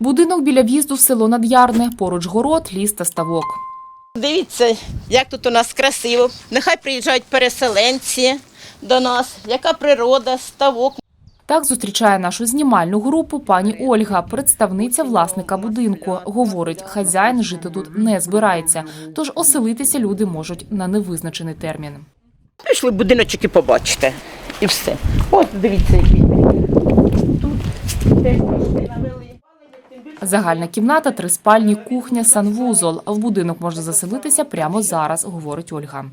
Будинок біля в'їзду в село Над'ярне, поруч город, ліс та ставок. Дивіться, як тут у нас красиво. Нехай приїжджають переселенці до нас, яка природа, ставок. Так зустрічає нашу знімальну групу пані Ольга, представниця власника будинку. Говорить, хазяїн жити тут не збирається, тож оселитися люди можуть на невизначений термін. Прийшли будиночок і побачите. І все. От дивіться, який. Тут пішли навели. Загальна кімната, три спальні, кухня, санвузол. В будинок можна заселитися прямо зараз, говорить Ольга.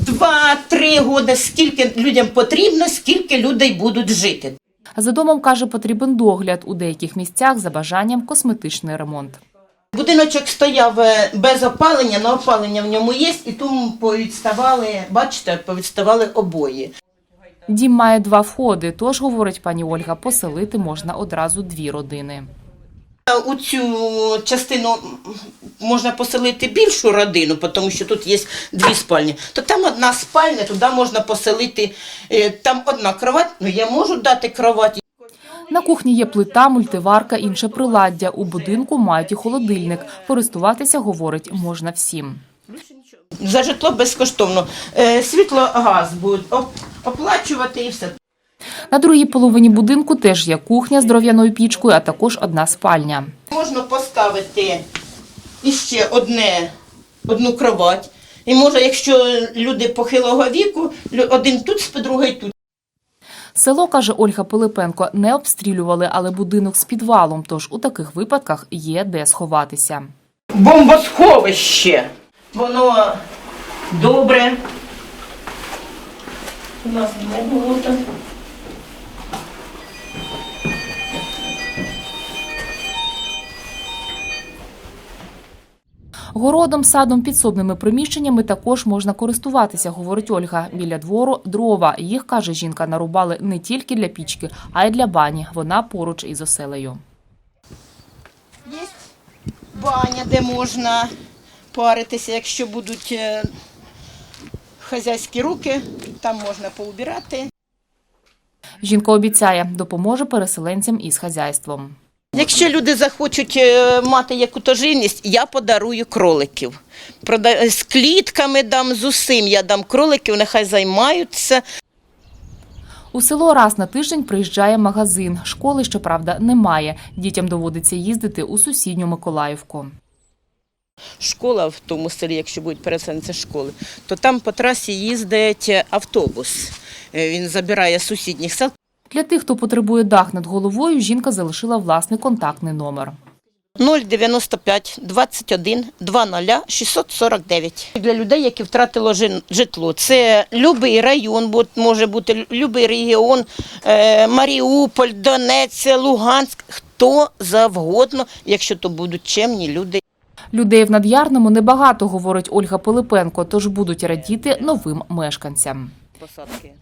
Два-три роки, скільки людям потрібно, скільки людей будуть жити. За домом каже, потрібен догляд у деяких місцях за бажанням косметичний ремонт. Будиночок стояв е, без опалення, але опалення в ньому є, і тому повідставали, бачите, повідставали обої. Дім має два входи, тож говорить пані Ольга, поселити можна одразу дві родини. У цю частину можна поселити більшу родину, тому що тут є дві спальні. То там одна спальня, туди можна поселити, е, там одна кровать, ну я можу дати кровать. На кухні є плита, мультиварка, інше приладдя. У будинку мають і холодильник. Користуватися, говорить, можна всім. За житло безкоштовно. Е, Світло, газ будуть оплачувати і все. На другій половині будинку теж є кухня з дров'яною пічкою, а також одна спальня. Можна поставити іще одне, одну кровать. І може, якщо люди похилого віку, один тут спить, другий тут. Село, каже Ольга Пилипенко, не обстрілювали, але будинок з підвалом, тож у таких випадках є де сховатися. Бомбосховище. Воно добре. У нас не було так. Городом, садом, підсобними приміщеннями також можна користуватися, говорить Ольга. Біля двору дрова. Їх, каже жінка, нарубали не тільки для пічки, а й для бані. Вона поруч із оселею. Є баня, де можна паритися, якщо будуть е, хазяйські руки, там можна поубирати. Жінка обіцяє, допоможе переселенцям із хазяйством. Якщо люди захочуть е, мати яку-то живність, я подарую кроликів. З клітками дам, з усім я дам кроликів, нехай займаються. У село раз на тиждень приїжджає магазин. Школи, щоправда, немає. Дітям доводиться їздити у сусідню Миколаївку. Школа в тому селі, якщо будуть переселенці школи, то там по трасі їздить автобус. Е, Він забирає з сусідніх сел. Для тих, хто потребує дах над головою, жінка залишила власний контактний номер. 095 21 20 649. Для людей, які втратили житло. Це любий район, може бути любий регіон, е, Маріуполь, Донець, Луганськ, хто завгодно, якщо то будуть чемні люди. Людей в над'ярному небагато, говорить Ольга Пилипенко, тож будуть радіти новим мешканцям. Посадки.